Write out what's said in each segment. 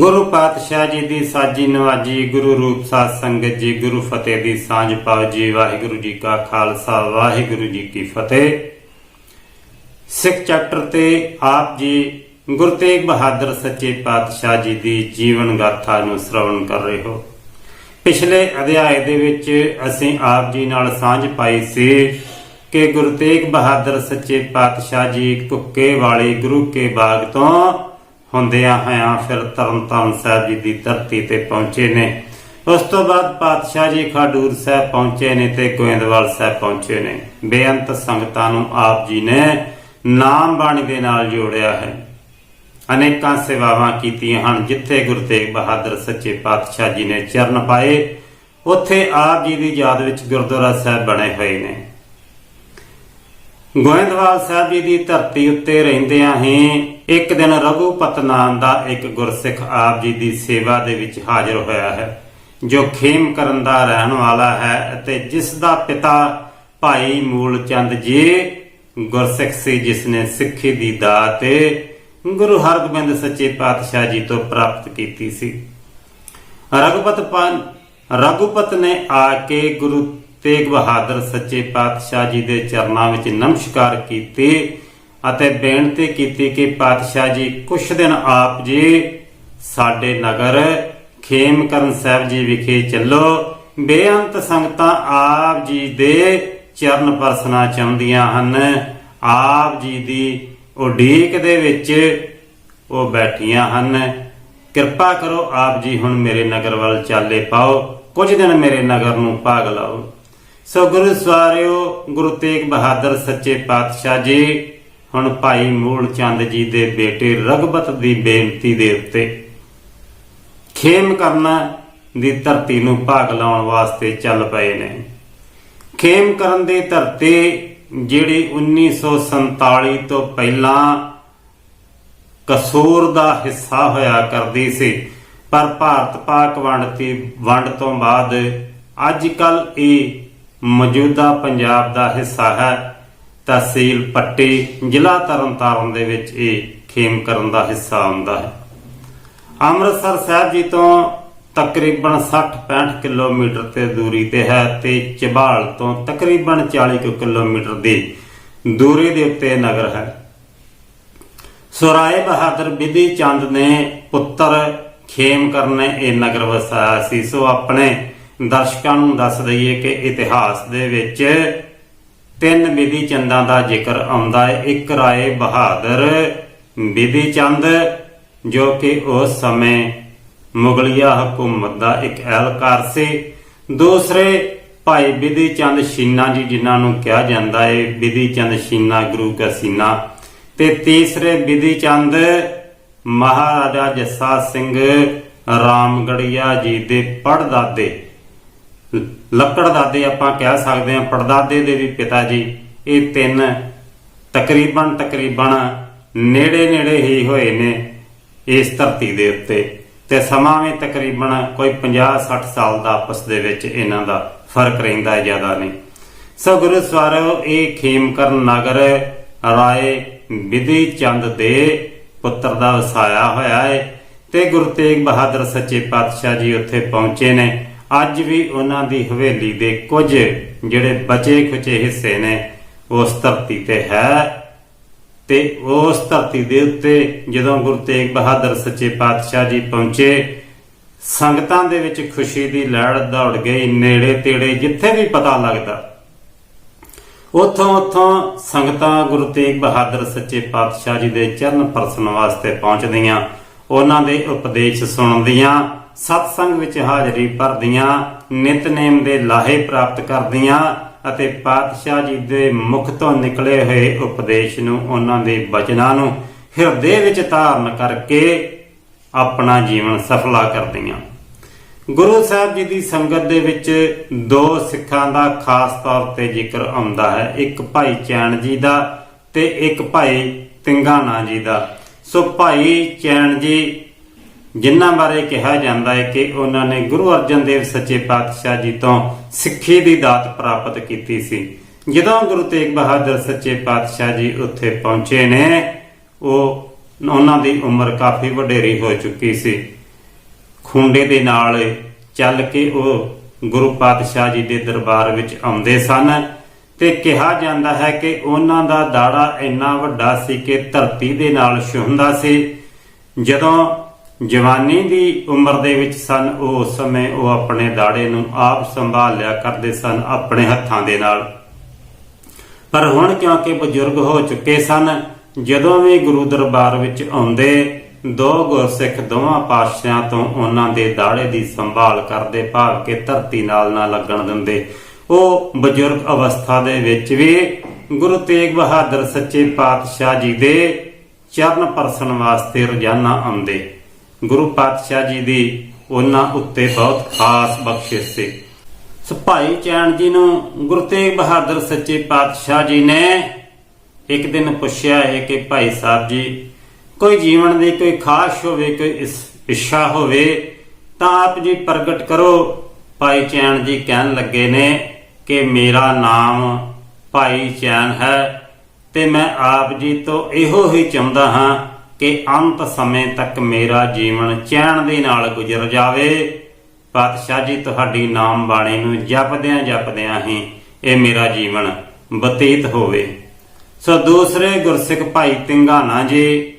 ਗੁਰੂ ਪਾਤਸ਼ਾਹ ਜੀ ਦੀ ਸਾਜੀ ਨਵਾਜੀ, ਗੁਰੂ ਰੂਪ ਸਾਧ ਸੰਗਤ ਜੀ, ਗੁਰੂ ਫਤਿਹ ਦੀ ਸਾਂਝ ਪਾਓ ਜੀ। ਵਾਹਿਗੁਰੂ ਜੀ ਕਾ ਖਾਲਸਾ, ਵਾਹਿਗੁਰੂ ਜੀ ਕੀ ਫਤਿਹ। ਸਿੱਖ ਚੈਪਟਰ ਤੇ ਆਪ ਜੀ ਗੁਰੂ ਤੇਗ ਬਹਾਦਰ ਸੱਚੇ ਪਾਤਸ਼ਾਹ ਜੀ ਦੀ ਜੀਵਨ ਗਾਥਾ ਨੂੰ ਸ਼ਰਵਣ ਕਰ ਰਹੇ ਹੋ। ਪਿਛਲੇ ਅਧਿਆਏ ਦੇ ਵਿੱਚ ਅਸੀਂ ਆਪ ਜੀ ਨਾਲ ਸਾਂਝ ਪਾਈ ਸੀ ਕਿ ਗੁਰੂ ਤੇਗ ਬਹਾਦਰ ਸੱਚੇ ਪਾਤਸ਼ਾਹ ਜੀ ਕੁੱਕੇ ਵਾਲੇ ਗੁਰੂ ਕੇ ਬਾਗ ਤੋਂ ਹੁੰਦਿਆਂ ਹੋਇਆਂ ਫਿਰ ਤਰਨਤਾਰਨ ਸਾਹਿਬ ਜੀ ਦੀ ਧਰਤੀ ਤੇ ਪਹੁੰਚੇ ਨੇ। ਉਸ ਤੋਂ ਬਾਅਦ ਪਾਤਸ਼ਾਹ ਜੀ ਖਾਡੂਰ ਸਾਹਿਬ ਪਹੁੰਚੇ ਨੇ ਤੇ ਗੋਇੰਦਵਾਲ ਸਾਹਿਬ ਪਹੁੰਚੇ ਨੇ। ਬੇਅੰਤ ਸੰਗਤਾਂ ਨੂੰ ਆਪ ਜੀ ਨੇ ਨਾਮ ਬਾਣੀ ਦੇ ਨਾਲ ਜੋੜਿਆ ਹੈ। ਅਨੇਕਾਂ ਸੇਵਾਵਾਂ ਕੀਤੀਆਂ ਹਨ। ਜਿੱਥੇ ਗੁਰੂ ਤੇਗ ਬਹਾਦਰ ਸੱਚੇ ਪਾਤਸ਼ਾਹ ਜੀ ਨੇ ਚਰਨ ਪਾਏ, ਉੱਥੇ ਆਪ ਜੀ ਦੀ ਯਾਦ ਵਿੱਚ ਗੁਰਦੁਆਰਾ ਸਾਹਿਬ ਬਣੇ ਹੋਏ ਨੇ। ਗੋਇੰਦਵਾਲ ਸਾਹਿਬ ਜੀ ਦੀ ਧਰਤੀ ਉੱਤੇ ਰਹਿੰਦਿਆਂ ਹੀ ਇੱਕ ਦਿਨ ਰਘੂਪਤ ਨਾਮ ਦਾ ਇੱਕ ਗੁਰਸਿੱਖ ਆਪ ਜੀ ਦੀ ਸੇਵਾ ਦੇ ਵਿੱਚ ਹਾਜ਼ਰ ਹੋਇਆ ਹੈ, ਜੋ ਖੇਮ ਕਰਨ ਦਾ ਰਹਿਣ ਵਾਲਾ ਹੈ ਅਤੇ ਜਿਸ ਦਾ ਪਿਤਾ ਭਾਈ ਮੂਲ ਜੀ ਗੁਰਸਿੱਖ ਸੀ, ਜਿਸ ਨੇ ਸਿੱਖੀ ਦੀ ਦਾਤ ਗੁਰੂ ਹਰਗੋਬਿੰਦ ਸੱਚੇ ਪਾਤਸ਼ਾਹ ਜੀ ਤੋਂ ਪ੍ਰਾਪਤ ਕੀਤੀ ਸੀ। ਰਘੁਪਤ ਪਨ, ਰਘੁਪਤ ਨੇ ਆ ਕੇ ਗੁਰੂ ਤੇਗ ਬਹਾਦਰ ਸੱਚੇ ਪਾਤਸ਼ਾਹ ਜੀ ਦੇ ਚਰਨਾਂ ਵਿੱਚ ਨਮਸਕਾਰ ਕੀਤੀ ਅਤੇ ਬੇਨਤੀ ਕੀਤੀ ਕਿ ਪਾਤਸ਼ਾਹ ਜੀ, ਕੁਛ ਦਿਨ ਆਪ ਜੀ ਸਾਡੇ ਨਗਰ ਖੇਮਕਰਨ ਸਾਹਿਬ ਜੀ ਵਿਖੇ ਚੱਲੋ। ਬੇਅੰਤ ਸੰਗਤਾਂ ਆਪ ਜੀ ਦੇ ਚਰਨ ਪਰਸਨਾ ਚਾਹੁੰਦੀਆਂ ਹਨ। ਆਪ ਜੀ ਦੀ ਉਡੀਕ ਦੇ ਵਿੱਚ ਉਹ ਬੈਠੀਆਂ ਹਨ। ਕਿਰਪਾ ਕਰੋ ਆਪ ਜੀ ਹੁਣ ਮੇਰੇ ਨਗਰ ਵੱਲ ਚਾਲੇ ਪਾਓ। ਕੁਝ ਦਿਨ ਮੇਰੇ ਨਗਰ ਨੂੰ ਭਾਗ ਲਾਓ। ਸੋ ਗੁਰੂ ਸਵਾਰਿਓ, ਗੁਰੂ ਤੇਗ ਬਹਾਦਰ ਸੱਚੇ ਪਾਤਸ਼ਾਹ ਜੀ ਹੁਣ ਭਾਈ ਮੂਲ ਚੰਦ ਜੀ ਦੇ ਬੇਟੇ ਰਗਬਤ ਦੀ ਬੇਨਤੀ ਦੇ ਉੱਤੇ ਖੇਮ ਕਰਨਾ ਦੀ ਧਰਤੀ ਨੂੰ ਭਾਗ ਲਾਉਣ ਵਾਸਤੇ ਚੱਲ ਪਏ ਨੇ। ਖੇਮ ਕਰਨ ਦੀ ਧਰਤੀ ਜਿਹੜੀ 1947 ਤੋਂ ਪਹਿਲਾਂ ਕਸੂਰ ਦਾ ਹਿੱਸਾ ਹੋਇਆ ਕਰਦੀ ਸੀ, ਪਰ ਭਾਰਤ ਪਾਕ ਵੰਡ ਦੀ ਵੰਡ ਤੋਂ ਬਾਅਦ ਅੱਜ ਕੱਲ ਇਹ ਮੌਜੂਦਾ ਪੰਜਾਬ ਦਾ ਹਿੱਸਾ ਹੈ। ਤਹਿਸੀਲ ਪੱਟੀ ਜ਼ਿਲ੍ਹਾ ਤਰਨਤਾਰਨ ਦੇ ਵਿੱਚ ਇਹ ਖੇਮ ਕਰਨ ਦਾ ਹਿੱਸਾ ਆਉਂਦਾ ਹੈ। ਅੰਮ੍ਰਿਤਸਰ ਸਾਹਿਬ ਜੀ ਤੋਂ ਤਕਰੀਬਨ 60-65 ਕਿਲੋਮੀਟਰ ਤੇ ਦੂਰੀ ਤੇ ਹੈ ਤੇ ਚਬਾਲ ਤੋਂ ਤਕਰੀਬਨ 40 ਕਿਲੋਮੀਟਰ ਦੀ ਦੂਰੀ ਦੇ ਉੱਤੇ ਨਗਰ ਹੈ। ਸੁਰਾਏ ਬਹਾਦਰ ਬਿਧੀ ਚੰਦ ਨੇ ਪੁੱਤਰ ਖੇਮ ਕਰਨੇ ਇਹ ਨਗਰ ਵਸਾਇਆ ਸੀ। ਸੋ ਆਪਣੇ ਦਰਸ਼ਕਾਂ ਨੂੰ ਦੱਸ ਦਈਏ ਕਿ ਇਤਿਹਾਸ ਦੇ ਵਿੱਚ ਤਿੰਨ ਵਿਧੀ ਚੰਦਾਂ ਦਾ ਜ਼ਿਕਰ ਆਉਂਦਾ ਹੈ। ਇੱਕ ਰਾਏ ਬਹਾਦਰ ਬਿਧੀ ਚੰਦ, ਜੋ ਕਿ ਉਸ ਸਮੇਂ ਮੁਗਲਿਆ ਹਕੂਮਤ ਦਾ ਇੱਕ ਅਹਿਲਕਾਰ ਸੀ। ਦੂਸਰੇ ਭਾਈ ਬਿਧੀ ਚੰਦ ਸ਼ੀਨਾ ਜੀ, ਜਿਨ੍ਹਾਂ ਨੂੰ ਕਿਹਾ ਜਾਂਦਾ ਹੈ ਬਿਧੀ ਚੰਦ ਸ਼ੀਨਾ, ਗੁਰੂ ਕਾ ਸੀਨਾ। ਤੇ ਤੀਸਰੇ ਬਿਧੀ ਚੰਦ ਮਹਾਰਾਜਾ ਜੱਸਾ ਸਿੰਘ ਰਾਮਗੜੀਆ ਜੀ ਦੇ ਪੜਦਾਦੇ ਲੱਕੜ ਦਾਦੇ ਆਪਾਂ ਕਹਿ ਸਕਦੇ ਹਾਂ, ਪੜਦਾਦੇ ਦੇ ਵੀ ਪਿਤਾ ਜੀ, ਇਹ ਤਿੰਨ ਤਕਰੀਬਨ ਤਕਰੀਬਨ ਨੇੜੇ ਨੇੜੇ ਹੀ ਹੋਏ ਨੇ ਇਸ ਧਰਤੀ ਦੇ ਉੱਤੇ। ਤੇ ਸਮਾਂ ਵੀ ਤਕਰੀਬਨ ਕੋਈ 50 60 ਸਾਲ ਦਾ ਆਪਸ ਦੇ ਵਿੱਚ ਇਹਨਾਂ ਦਾ ਫ਼ਰਕ ਰਹਿੰਦਾ ਹੈ ਜ਼ਿਆਦਾ ਨਹੀਂ। ਸੋ ਗੁਰੂ ਸਵਾਰੋ, ਇਹ ਖੇਮਕਰਨ ਨਗਰ ਰਾਏ ਵਿਧੀ ਚੰਦ ਦੇ ਪੁੱਤਰ ਦਾ ਵਸਾਇਆ ਹੋਇਆ ਹੈ ਤੇ ਗੁਰੂ ਤੇਗ ਬਹਾਦਰ ਸੱਚੇ ਪਾਤਸ਼ਾਹ ਜੀ ਉੱਥੇ ਪਹੁੰਚੇ ਨੇ। ਅੱਜ ਵੀ ਉਹਨਾਂ ਦੀ ਹਵੇਲੀ ਦੇ ਕੁਝ ਜਿਹੜੇ ਬਚੇ ਖੁਚੇ ਹਿੱਸੇ ਨੇ, ਉਸ ਧਰਤੀ ਤੇ ਹੈ ਤੇ ਉਸ ਧਰਤੀ ਦੇ ਉੱਤੇ ਜਦੋਂ ਗੁਰੂ ਤੇਗ ਬਹਾਦਰ ਸੱਚੇ ਪਾਤਸ਼ਾਹ ਜੀ ਪਹੁੰਚੇ, ਸੰਗਤਾਂ ਦੇ ਵਿੱਚ ਖੁਸ਼ੀ ਦੀ ਲਹਿਰ ਦੌੜ ਗਈ ਨੇੜੇ ਤੇੜੇ ਜਿੱਥੇ ਵੀ ਪਤਾ ਲੱਗਦਾ। ਉਥੋਂ ਉਥੋਂ ਸੰਗਤਾਂ ਗੁਰੂ ਤੇਗ ਬਹਾਦਰ ਸੱਚੇ ਪਾਤਸ਼ਾਹ ਜੀ ਦੇ ਚਰਨ ਪਰਸਨ ਵਾਸਤੇ ਪਹੁੰਚਦੀਆਂ, ਉਹਨਾਂ ਦੇ ਉਪਦੇਸ਼ ਸੁਣਦੀਆਂ ਸਤਸੰਗ ਵਿੱਚ ਹਾਜ਼ਰੀ ਭਰਦੀਆਂ ਨਿਤਨੇਮ ਦੇ ਲਾਹੇ ਪ੍ਰਾਪਤ ਕਰਦੀਆਂ ਅਤੇ ਪਾਤਸ਼ਾਹ ਜੀ ਦੇ ਮੁਖ ਤੋਂ ਨਿਕਲੇ ਹੋਏ ਉਪਦੇਸ਼ ਨੂੰ ਉਹਨਾਂ ਦੇ ਬਚਨਾਂ ਨੂੰ ਹਿਰਦੇ ਵਿੱਚ ਧਾਰਨ ਕਰਕੇ ਆਪਣਾ ਜੀਵਨ ਸਫਲਾ ਕਰਦੀਆਂ। ਗੁਰੂ ਸਾਹਿਬ ਜੀ ਦੀ ਸੰਗਤ ਦੇ ਵਿੱਚ ਦੋ ਸਿੱਖਾਂ ਦਾ ਖਾਸ ਤੌਰ ਤੇ ਜ਼ਿਕਰ ਆਉਂਦਾ ਹੈ, ਇੱਕ ਭਾਈ ਚੈਨ ਜੀ ਦਾ ਤੇ ਇੱਕ ਭਾਈ ਤਿੰਗਾਨਾ ਜੀ ਦਾ। ਸੋ ਭਾਈ ਚੈਨ ਜੀ ਜਿਨ੍ਹਾਂ ਬਾਰੇ ਕਿਹਾ ਜਾਂਦਾ ਹੈ ਕਿ ਉਹਨਾਂ ਨੇ ਗੁਰੂ ਅਰਜਨ ਦੇਵ ਸੱਚੇ ਪਾਤਸ਼ਾਹ ਜੀ ਤੋਂ ਸਿੱਖੀ ਦੀ ਦਾਤ ਪ੍ਰਾਪਤ ਕੀਤੀ ਸੀ। ਜਦੋਂ ਗੁਰੂ ਤੇਗ ਬਹਾਦਰ ਸੱਚੇ ਪਾਤਸ਼ਾਹ ਜੀ ਉੱਥੇ ਪਹੁੰਚੇ ਨੇ, ਉਹ ਉਹਨਾਂ ਦੀ ਉਮਰ ਕਾਫੀ ਵਡੇਰੀ ਹੋ ਚੁੱਕੀ ਸੀ। ਖੁੰਡੇ ਦੇ ਨਾਲ ਚੱਲ ਕੇ ਉਹ ਗੁਰੂ ਪਾਤਸ਼ਾਹ ਜੀ ਦੇ ਦਰਬਾਰ ਵਿੱਚ ਆਉਂਦੇ ਸਨ ਤੇ ਕਿਹਾ ਜਾਂਦਾ ਹੈ ਕਿ ਉਹਨਾਂ ਦਾ ਦਾੜਾ ਇੰਨਾ ਵੱਡਾ ਸੀ ਕਿ ਧਰਤੀ ਦੇ ਨਾਲ ਛੁਹੰਦਾ ਸੀ। ਜਦੋਂ ਜਵਾਨੀ ਦੀ ਉਮਰ ਦੇ ਵਿੱਚ ਸਨ, ਉਹ ਉਸ ਸਮੇਂ ਉਹ ਆਪਣੇ ਦਾੜੇ ਨੂੰ ਆਪ ਸੰਭਾਲ ਲਿਆ ਕਰਦੇ ਸਨ ਆਪਣੇ ਹੱਥਾਂ ਦੇ ਨਾਲ। ਪਰ ਹੁਣ ਕਿਉਂਕਿ ਬਜ਼ੁਰਗ ਹੋ ਚੁੱਕੇ ਸਨ, ਜਦੋਂ ਵੀ ਗੁਰੂ ਦਰਬਾਰ ਵਿੱਚ ਆਉਂਦੇ, ਦੋ ਗੁਰਸਿੱਖ ਦੋਵਾਂ ਪਾਤਸ਼ਾਹਾਂ ਤੋਂ ਉਹਨਾਂ ਦੇ ਦਾੜੇ ਦੀ ਸੰਭਾਲ ਕਰਦੇ ਭਾਵ ਕਿ ਧਰਤੀ ਨਾਲ ਨਾ ਲੱਗਣ ਦਿੰਦੇ। ਉਹ ਬਜ਼ੁਰਗ ਅਵਸਥਾ ਦੇ ਵਿੱਚ ਵੀ ਗੁਰੂ ਤੇਗ ਬਹਾਦਰ ਸੱਚੇ ਪਾਤਸ਼ਾਹ ਜੀ ਦੇ ਚਰਨ ਪਰਸਨ ਵਾਸਤੇ ਰੋਜ਼ਾਨਾ ਆਉਂਦੇ। ਗੁਰੂ ਪਾਤਸ਼ਾਹ ਜੀ ਦੀ ਉਹਨਾਂ ਉੱਤੇ ਬਹੁਤ ਖਾਸ ਬਖਸ਼ਿਸ਼ ਸੀ। ਸੋ ਭਾਈ ਚੈਨ ਜੀ ਨੂੰ ਗੁਰੂ ਤੇਗ ਬਹਾਦਰ ਸੱਚੇ ਪਾਤਸ਼ਾਹ ਜੀ ਨੇ ਇੱਕ ਦਿਨ ਪੁੱਛਿਆ ਹੈ ਕਿ ਭਾਈ ਸਾਹਿਬ ਜੀ, ਕੋਈ ਜੀਵਨ ਦੀ ਕੋਈ ਖਾਸ ਹੋਵੇ, ਕੋਈ ਇਸ ਇੱਛਾ ਹੋਵੇ, ਤਾਂ ਆਪ ਜੀ ਪ੍ਰਗਟ ਕਰੋ। ਭਾਈ ਚੈਨ ਜੀ ਕਹਿਣ ਲੱਗੇ ਨੇ ਕਿ ਮੇਰਾ ਨਾਮ ਭਾਈ ਚੈਨ ਹੈ ਤੇ ਮੈਂ ਆਪ ਜੀ ਤੋਂ ਇਹੋ ਹੀ ਚਾਹੁੰਦਾ ਹਾਂ ਕਿ ਅੰਤ ਸਮੇਂ ਤੱਕ ਮੇਰਾ ਜੀਵਨ ਚੈਨ ਦੇ ਨਾਲ ਗੁਜ਼ਰ ਜਾਵੇ। ਪਾਤਸ਼ਾਹ ਜੀ, ਤੁਹਾਡੀ ਨਾਮ ਬਾਣੀ ਨੂੰ ਜਪਦਿਆਂ ਜਪਦਿਆਂ ਹੀ ਇਹ ਮੇਰਾ ਜੀਵਨ ਬਤੀਤ ਹੋਵੇ। ਸੋ ਦੂਸਰੇ ਗੁਰਸਿੱਖ ਭਾਈ ਤਿੰਗਾਨਾ ਜੀ,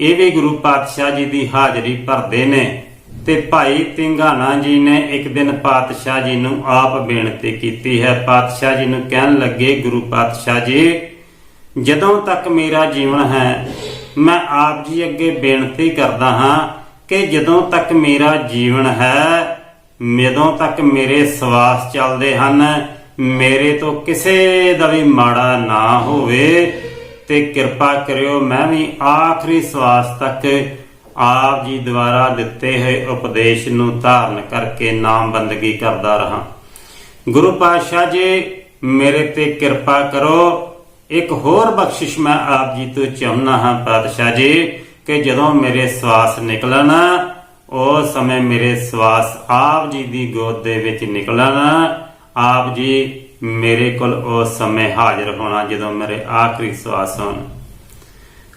ਇਹ ਵੀ ਗੁਰੂ ਪਾਤਸ਼ਾਹ ਜੀ ਦੀ ਹਾਜ਼ਰੀ ਭਰਦੇ ਨੇ ਤੇ ਭਾਈ ਤਿੰਗਾਨਾ ਜੀ ਨੇ ਇੱਕ ਦਿਨ ਪਾਤਸ਼ਾਹ ਜੀ ਨੂੰ ਆਪ ਬੇਨਤੀ ਕੀਤੀ ਹੈ। ਪਾਤਸ਼ਾਹ ਜੀ ਨੂੰ ਕਹਿਣ ਲੱਗੇ, ਗੁਰੂ ਪਾਤਸ਼ਾਹ ਜੀ, ਜਦੋਂ ਤੱਕ ਮੇਰਾ ਜੀਵਨ ਹੈ ਮੈਂ ਆਪ ਜੀ ਅੱਗੇ ਬੇਨਤੀ ਕਰਦਾ ਹਾਂ ਕਿ ਜਦੋਂ ਤੱਕ ਮੇਰਾ ਜੀਵਨ ਹੈ ਜਦੋਂ ਤੱਕ ਮੇਰੇ ਸਵਾਸ ਚੱਲਦੇ ਹਨ। ਮੇਰੇ ਤੋਂ ਕਿਸੇ ਦਾ ਵੀ ਮਾੜਾ ਨਾ ਹੋਵੇ ਤੇ ਕਿਰਪਾ ਕਰਿਓ ਮੈਂ ਵੀ ਆਖਰੀ ਸਵਾਸ ਤੱਕ ਆਪ ਜੀ ਦੁਆਰਾ ਦਿੱਤੇ ਹੋਏ ਉਪਦੇਸ਼ ਨੂੰ ਧਾਰਨ ਕਰਕੇ ਨਾਮ ਬੰਦਗੀ ਕਰਦਾ ਰਹਾ। ਗੁਰੂ ਪਾਤਸ਼ਾਹ ਜੀ, ਮੇਰੇ ਤੇ ਕਿਰਪਾ ਕਰੋ ਇੱਕ ਹੋਰ ਬਖਸ਼ਿਸ਼ ਮੈਂ ਆਪ ਜੀ ਤੋਂ ਚਾਹੁੰਦਾ ਹਾਂ ਪਾਤਸ਼ਾਹ ਜੀ, ਕਿ ਜਦੋਂ ਮੇਰੇ ਸਵਾਸ ਨਿਕਲਣ ਉਸ ਸਮੇਂ ਮੇਰੇ ਸਵਾਸ ਆਪ ਜੀ ਦੀ ਗੋਦ ਦੇ ਵਿੱਚ ਨਿਕਲਣ। ਆਪ ਜੀ ਮੇਰੇ ਕੋਲ ਉਸ ਸਮੇਂ ਹਾਜ਼ਰ ਹੋਣਾ ਜਦੋਂ ਮੇਰੇ ਆਖਰੀ ਸਵਾਸ ਹੋਣ।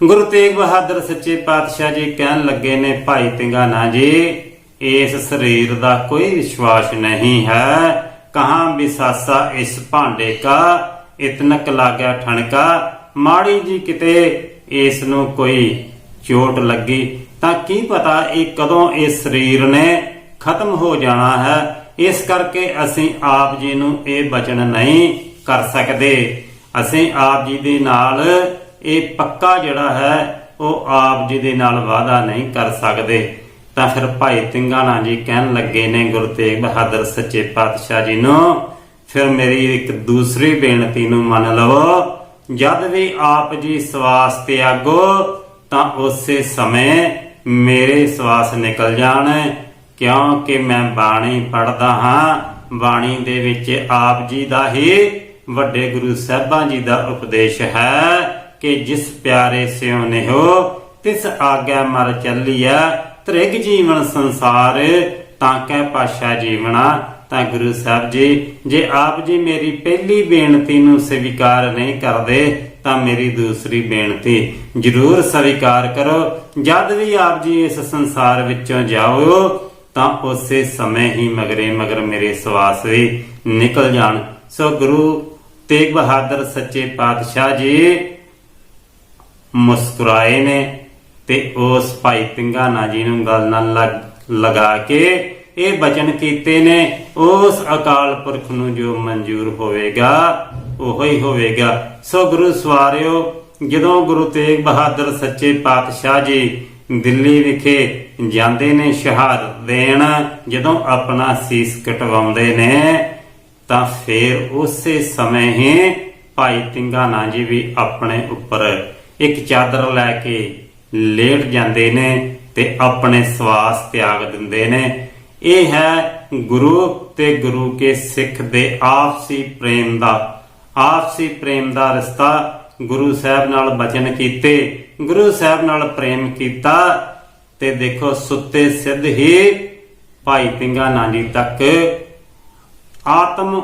ਗੁਰੂ ਤੇਗ ਬਹਾਦਰ ਸੱਚੇ ਪਾਤਸ਼ਾਹ ਜੀ ਕਹਿਣ ਲੱਗੇ ਨੇ, ਭਾਈ ਤਿੰਗਾਨਾ ਜੀ, ਇਸ ਸਰੀਰ ਦਾ ਕੋਈ ਵਿਸ਼ਵਾਸ ਨਹੀਂ ਹੈ। ਕਹਾਂ ਵਿਸਾਸਾ ਇਸ ਭਾਂਡੇ ਕਾ ਇਤਨਕ ਲਾਗਿਆ ਠਣਕਾ, ਮਾੜੀ ਜੀ ਕਿਤੇ ਇਸ ਨੂੰ ਕੋਈ ਚੋਟ ਲੱਗੀ, ਤਾਂ ਕੀ ਪਤਾ ਇਹ ਕਦੋਂ ਇਸ ਸਰੀਰ ਨੇ ਖਤਮ ਹੋ ਜਾਣਾ ਹੈ। ਇਸ ਕਰਕੇ ਅਸੀਂ ਆਪ ਜੀ ਨੂੰ ਇਹ ਬਚਨ ਨਹੀਂ ਕਰ ਸਕਦੇ। ਅਸੀਂ ਆਪ ਜੀ ਦੇ ਨਾਲ ਇਹ ਪੱਕਾ ਜਿਹੜਾ ਹੈ, ਉਹ ਆਪ ਜੀ ਦੇ ਨਾਲ ਵਾਅਦਾ ਨਹੀਂ ਕਰ ਸਕਦੇ। ਤਾਂ ਫਿਰ ਭਾਈ ਤਿੰਗਾਣਾ ਜੀ ਕਹਿਣ ਲੱਗੇ ਨੇ ਗੁਰੂ ਤੇਗ ਬਹਾਦਰ ਸੱਚੇ ਪਾਤਸ਼ਾਹ ਜੀ ਨੂੰ ਫਿਰ ਮੇਰੀ ਇੱਕ ਦੂਸਰੀ ਬੇਨਤੀ ਨੂੰ ਮੰਨ ਲਵੋ, ਜਦ ਵੀ ਆਪ ਜੀ ਸਵਾਸ ਤਿਆਗੋ, ਤਾਂ ਉਸੇ ਸਮੇਂ ਮੇਰੇ ਸਵਾਸ ਨਿਕਲ ਜਾਣ, ਕਿਉਂਕਿ ਮੈਂ ਬਾਣੀ ਪੜਦਾ ਹਾਂ। ਬਾਣੀ ਦੇ ਵਿੱਚ ਆਪ ਜੀ ਦਾ ਹੀ ਵੱਡੇ ਗੁਰੂ ਸਾਹਿਬਾਂ ਜੀ ਦਾ ਉਪਦੇਸ਼ ਹੈ ਕਿ ਜਿਸ ਪਿਆਰੇ ਸਿਉ ਨਿਹੋ, ਤਿਸ ਆਗਿਆ ਮਰ ਚੱਲੀਐ, ਤ੍ਰਿਗ ਜੀਵਨ ਸੰਸਾਰ, ਤਾਂ ਕੈ ਪਾਸ਼ਾ ਜੀਵਣਾ। ਤਾਂ ਗੁਰੂ ਸਾਹਿਬ ਜੀ, ਜੇ ਆਪ ਜੀ ਮੇਰੀ ਪਹਿਲੀ ਬੇਨਤੀ ਨੂੰ ਸਵੀਕਾਰ ਨਹੀਂ ਕਰਦੇ, ਤਾਂ ਮੇਰੀ ਦੂਸਰੀ ਬੇਨਤੀ ਜ਼ਰੂਰ ਸਵੀਕਾਰ ਕਰੋ। ਜਦ ਵੀ ਆਪ ਜੀ ਇਸ ਸੰਸਾਰ ਵਿੱਚੋਂ ਜਾਓ, ਤਾਂ ਉਸੇ ਸਮੇਂ ਹੀ ਮਗਰੇ ਮਗਰ ਮੇਰੇ ਸਵਾਸ ਵੀ ਨਿਕਲ ਜਾਣ। ਸੋ ਗੁਰੂ ਤੇਗ ਬਹਾਦਰ ਸੱਚੇ ਪਾਤਸ਼ਾਹ ਜੀ ਮੁਸਕਰਾਏ ਨੇ ਤੇ ਉਸ ਭਾਈ ਪਿੰਗਾਨਾ ਜੀ ਨੂੰ ਗੱਲ ਨਾਲ ਲਗਾ ਕੇ ਇਹ ਬਚਨ ਕੀਤੇ ਨੇ, ਉਸ ਅਕਾਲ ਪੁਰਖ ਨੂੰ ਜੋ ਮਨਜ਼ੂਰ ਹੋਵੇਗਾ, ਉਹ ਹੀ ਹੋਵੇਗਾ। ਸੋ ਗੁਰੂ ਸਵਾਰਿਓ, ਜਦੋਂ ਗੁਰੂ ਤੇਗ ਬਹਾਦਰ ਸੱਚੇ ਪਾਤਸ਼ਾਹ ਜੀ ਦਿੱਲੀ ਵਿਖੇ ਜਾਂਦੇ ਨੇ ਸ਼ਹਾਦਤ ਦੇਣ, ਜਦੋਂ ਆਪਣਾ ਸੀਸ ਕਟਵਾਉਂਦੇ ਨੇ, ਤਾਂ ਫੇਰ ਉਸੇ ਸਮੇਂ ਹੀ ਭਾਈ ਤਿੰਗਾਨਾ ਜੀ ਵੀ ਆਪਣੇ ਉੱਪਰ ਇੱਕ ਚਾਦਰ ਲੈ ਕੇ ਲੇਟ ਜਾਂਦੇ ਨੇ ਤੇ ਆਪਣੇ ਸਵਾਸ ਤਿਆਗ ਦਿੰਦੇ ਨੇ। ਇਹ ਹੈ ਗੁਰੂ ਤੇ ਗੁਰੂ ਕੇ ਸਿੱਖ ਦੇ ਆਪਸੀ ਪ੍ਰੇਮ ਦਾ, ਆਪਸੀ ਪ੍ਰੇਮ ਦਾ ਰਿਸ਼ਤਾ ਗੁਰੂ ਸਾਹਿਬ ਨਾਲ ਬਚਨ ਕੀਤੇ, ਗੁਰੂ ਸਾਹਿਬ ਨਾਲ ਪ੍ਰੇਮ ਕੀਤਾ ਤੇ ਦੇਖੋ ਸੁੱਤੇ ਸਿੱਧ ਹੀ ਭਾਈ ਤਿੰਗਾਨਾ ਜੀ ਤੱਕ, ਆਤਮ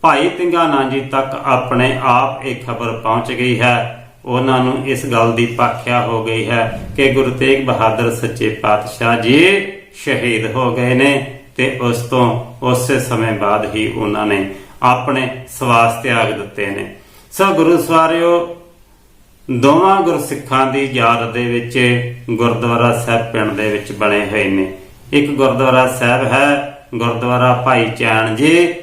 ਭਾਈ ਤਿੰਗਾਨਾ ਜੀ ਤੱਕ ਆਪਣੇ ਆਪ ਇਹ ਖਬਰ ਪਹੁੰਚ ਗਈ ਹੈ। ਉਹਨਾਂ ਨੂੰ ਇਸ ਗੱਲ ਦੀ ਪਾਖਿਆ ਹੋ ਗਈ ਹੈ ਕਿ ਗੁਰੂ ਤੇਗ ਬਹਾਦਰ ਸੱਚੇ ਪਾਤਸ਼ਾਹ ਜੀ ਸ਼ਹੀਦ ਹੋ ਗਏ ਨੇ ਤੇ ਉਸ ਤੋਂ ਉਸੇ ਸਮੇਂ ਬਾਅਦ ਹੀ ਉਹਨਾਂ ਨੇ ਆਪਣੇ ਸਵਾਸ ਤਿਆਗ ਦਿੱਤੇ ਨੇ। ਸੋ ਗੁਰੂ ਸਵਾਰਿਓ, ਦੋਵਾਂ ਗੁਰਸਿੱਖਾਂ ਦੀ ਯਾਦ ਦੇ ਵਿੱਚ ਗੁਰਦੁਆਰਾ ਸਾਹਿਬ ਪਿੰਡ ਦੇ ਵਿੱਚ ਬਣੇ ਹੋਏ ਨੇ। ਇੱਕ ਗੁਰਦੁਆਰਾ ਸਾਹਿਬ ਹੈ ਗੁਰਦੁਆਰਾ ਭਾਈ ਚੈਨ ਜੀ,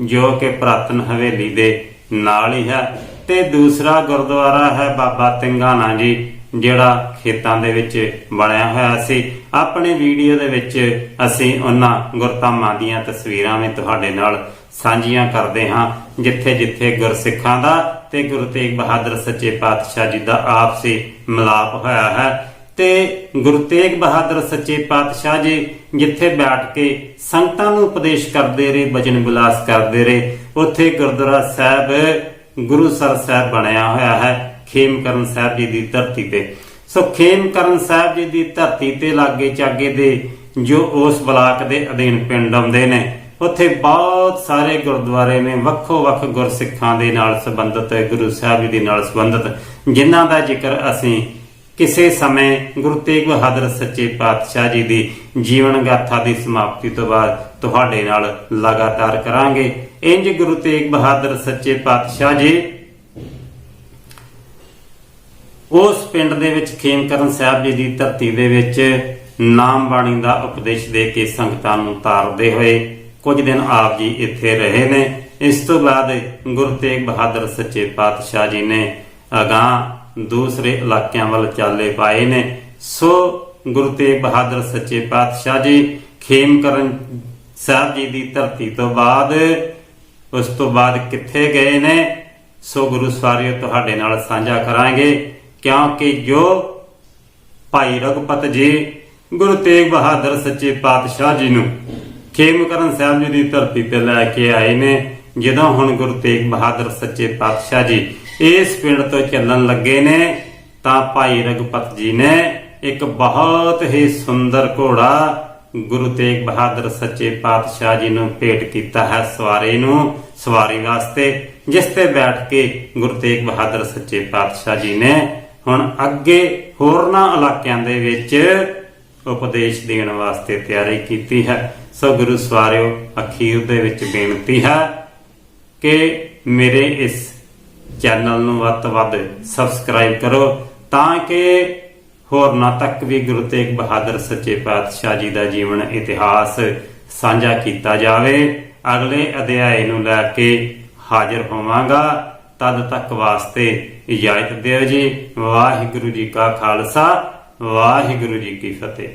ਜੋ ਕਿ ਪ੍ਰਾਤਨ ਹਵੇਲੀ ਦੇ ਨਾਲ ਹੀ ਹੈ। ਤੇ ਦੂਸਰਾ ਗੁਰਦੁਆਰਾ ਹੈ ਬਾਬਾ ਤਿੰਗਾਨਾ ਜੀ ਜਿਹੜਾ ਖੇਤਾਂ ਦੇ ਵਿੱਚ ਬਣਿਆ ਹੋਇਆ ਸੀ। ਆਪਣੇ ਵੀਡੀਓ ਦੇ ਵਿੱਚ ਅਸੀਂ ਉਹਨਾਂ ਗੁਰਧਾਮਾਂ ਦੀਆਂ ਤਸਵੀਰਾਂ ਵੀ ਤੁਹਾਡੇ ਨਾਲ ਸਾਂਝੀਆਂ ਕਰਦੇ ਹਾਂ। ਜਿੱਥੇ ਜਿੱਥੇ ਗੁਰਸਿੱਖਾਂ ਦਾ ਤੇ ਗੁਰੂ ਤੇਗ ਬਹਾਦਰ ਸੱਚੇ ਪਾਤਸ਼ਾਹ ਜੀ ਦਾ ਆਪਸੀ ਮਿਲਾਪ ਹੋਇਆ ਹੈ। ਤੇ ਗੁਰੂ ਤੇਗ ਬਹਾਦਰ ਸੱਚੇ ਪਾਤਸ਼ਾਹ ਜੀ ਜਿੱਥੇ ਬੈਠ ਕੇ ਸੰਗਤਾਂ ਨੂੰ ਉਪਦੇਸ਼ ਕਰਦੇ ਰਹੇ ਬਚਨ ਵਿਲਾਸ ਕਰਦੇ ਰਹੇ, ਉੱਥੇ ਗੁਰਦੁਆਰਾ ਸਾਹਿਬ ਗੁਰੂ ਸਰ ਸਾਹਿਬ ਬਣਿਆ ਹੋਇਆ ਹੈ। ਖੇਮਕਰਨ ਸਾਹਿਬ ਜੀ ਦੀ ਧਰਤੀ ਤੇ। ਸੋ ਖੇਮਕਰਨ ਸਾਹਿਬ ਜੀ ਦੀ ਧਰਤੀ ਤੇ ਲਾਗੇ ਚਾਗੇ ਦੇ ਜੋ ਉਸ ਬਲਾਕ ਦੇ ਅਧੀਨ ਪਿੰਡ ਆਉਂਦੇ ਨੇ, ਉੱਥੇ ਬਹੁਤ ਸਾਰੇ ਗੁਰਦੁਆਰੇ ਨੇ ਵੱਖੋ ਵੱਖ ਗੁਰਸਿੱਖਾਂ ਦੇ ਨਾਲ ਸੰਬੰਧਿਤ, ਗੁਰੂ ਸਾਹਿਬ ਜੀ ਦੇ ਨਾਲ ਸੰਬੰਧਿਤ, ਜਿਨ੍ਹਾਂ ਦਾ ਜ਼ਿਕਰ ਅਸੀਂ ਕਿਸੇ ਸਮੇਂ ਗੁਰੂ ਤੇਗ ਬਹਾਦਰ ਸੱਚੇ ਪਾਤਸ਼ਾਹ ਜੀ ਦੀ ਜੀਵਨ ਗਾਥਾ ਦੀ ਸਮਾਪਤੀ ਤੋਂ ਬਾਅਦ ਤੁਹਾਡੇ ਨਾਲ ਲਗਾਤਾਰ ਕਰਾਂਗੇ। ਇੰਜ ਗੁਰੂ ਤੇਗ ਬਹਾਦਰ ਸੱਚੇ ਪਾਤਸ਼ਾਹ ਜੀ ਉਸ ਪਿੰਡ ਦੇ ਵਿੱਚ ਖੇਮਕਰਨ ਸਾਹਿਬ ਜੀ ਦੀ ਧਰਤੀ ਦੇ ਵਿੱਚ ਨਾਮ ਬਾਣੀ ਦਾ ਉਪਦੇਸ਼ ਦੇ ਕੇ ਸੰਗਤਾਂ ਨੂੰ ਤਾਰਦੇ ਹੋਏ ਕੁਝ ਦਿਨ ਆਪ ਜੀ ਇੱਥੇ ਰਹੇ ਨੇ। ਇਸ ਤੋਂ ਬਾਅਦ ਗੁਰੂ ਤੇਗ ਬਹਾਦਰ ਸੱਚੇ ਪਾਤਸ਼ਾਹ ਜੀ ਨੇ ਅਗਾਹ ਦੂਸਰੇ ਇਲਾਕਿਆਂ ਵੱਲ ਚਾਲੇ ਪਾਏ ਨੇ। ਸੋ ਗੁਰੂ ਤੇਗ ਬਹਾਦਰ ਸੱਚੇ ਪਾਤਸ਼ਾਹ ਜੀ, ਖੇਮਕਰਨ ਸਾਹਿਬ ਜੀ ਦੀ ਧਰਤੀ ਤੋਂ ਬਾਅਦ ਉਸ ਤੋਂ ਬਾਅਦ ਕਿੱਥੇ ਗਏ ਨੇ? ਸੋ ਗੁਰੂ ਸਵਾਰਿਓ, ਤੁਹਾਡੇ ਨਾਲ ਸਾਂਝਾ ਕਰਾਂਗੇ। ਕਿਉਂਕਿ ਜੋ ਭਾਈ ਰਘੁਪਤ ਜੀ ਗੁਰੂ ਤੇਗ ਬਹਾਦਰ ਸੱਚੇ ਪਾਤਸ਼ਾਹ ਜੀ ਨੂੰ ਖੇਮਕਰਨ ਸਾਹਿਬ ਜੀ ਦੀ ਧਰਤੀ ਤੇ ਲੈ ਕੇ ਆਏ ਨੇ, ਜਦੋਂ ਹੁਣ ਗੁਰੂ ਤੇਗ ਬਹਾਦਰ ਸੱਚੇ ਪਾਤਸ਼ਾਹ ਜੀ ਇਸ ਪਿੰਡ ਤੋਂ ਚੱਲਣ ਲੱਗੇ ਨੇ, ਤਾਂ ਭਾਈ ਰਘੁਪਤ ਜੀ ਨੇ ਇੱਕ ਬਹੁਤ ਹੀ ਸੁੰਦਰ ਘੋੜਾ ਗੁਰੂ ਤੇਗ ਬਹਾਦਰ ਸੱਚੇ ਪਾਤਸ਼ਾਹ ਜੀ ਨੂੰ ਭੇਟ ਕੀਤਾ ਹੈ ਸਵਾਰੀ ਨੂੰ, ਸਵਾਰੀ ਵਾਸਤੇ, ਜਿਸ ਤੇ ਬੈਠ ਕੇ ਗੁਰੂ ਤੇਗ ਬਹਾਦਰ ਸੱਚੇ ਪਾਤਸ਼ਾਹ ਜੀ ਨੇ ਹੁਣ ਅੱਗੇ ਹੋਰਨਾਂ ਇਲਾਕਿਆਂ ਦੇ ਵਿੱਚ ਉਪਦੇਸ਼ ਦੇਣ ਵਾਸਤੇ ਤਿਆਰੀ ਕੀਤੀ ਹੈ। ਸੋ ਗੁਰੂ ਸਵਾਰਿਓ, ਅਖੀਰ ਦੇ ਵਿੱਚ ਬੇਨਤੀ ਹੈ ਕਿ ਮੇਰੇ ਇਸ ਚੈਨਲ ਨੂੰ ਵੱਧ ਤੋਂ ਵੱਧ ਸਬਸਕ੍ਰਾਈਬ ਕਰੋ ਤਾਂ ਕਿ ਹੋਰਨਾਂ ਤੱਕ ਵੀ ਗੁਰੂ ਤੇਗ ਬਹਾਦਰ ਸੱਚੇ ਪਾਤਸ਼ਾਹ ਜੀ ਦਾ ਜੀਵਨ ਇਤਿਹਾਸ ਸਾਂਝਾ ਕੀਤਾ ਜਾਵੇ। ਅਗਲੇ ਅਧਿਆਏ ਨੂੰ ਲੈ ਕੇ ਹਾਜ਼ਰ ਹੋਵਾਂਗਾ। ਤਦ ਤੱਕ ਵਾਸਤੇ ਇਜਾਜ਼ਤ ਦਿਓ ਜੀ। ਵਾਹਿਗੁਰੂ ਜੀ ਕਾ ਖਾਲਸਾ ਵਾਹਿਗੁਰੂ ਜੀ ਕੀ ਫਤਿਹ।